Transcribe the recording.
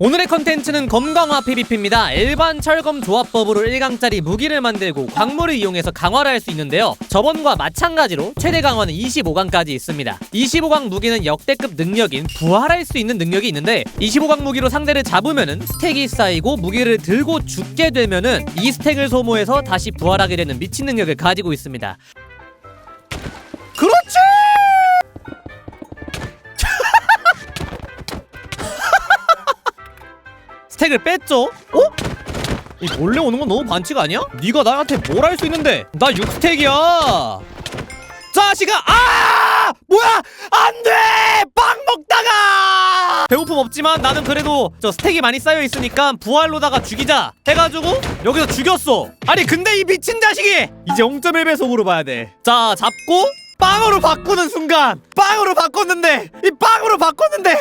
오늘의 컨텐츠는 검강화 PVP입니다. 일반 철검 조합법으로 1강짜리 무기를 만들고 광물을 이용해서 강화를 할 수 있는데요. 저번과 마찬가지로 최대 강화는 25강까지 있습니다. 25강 무기는 역대급 능력인 부활할 수 있는 능력이 있는데 25강 무기로 상대를 잡으면은 스택이 쌓이고 무기를 들고 죽게 되면은 이 스택을 소모해서 다시 부활하게 되는 미친 능력을 가지고 있습니다. 그렇지! 스택을 뺐죠? 어? 이 몰래 오는 건 너무 반칙 아니야? 네가 나한테 뭘 할 수 있는데? 나 6스택이야. 자식아 아! 뭐야? 안 돼! 빵 먹다가! 배고픔 없지만 나는 그래도 저 스택이 많이 쌓여 있으니까 부활로다가 죽이자 해가지고 여기서 죽였어. 아니 근데 이 미친 자식이 이제 0.1배속으로 봐야 돼 자 잡고 빵으로 바꾸는 순간! 빵으로 바꿨는데! 이 빵으로 바꿨는데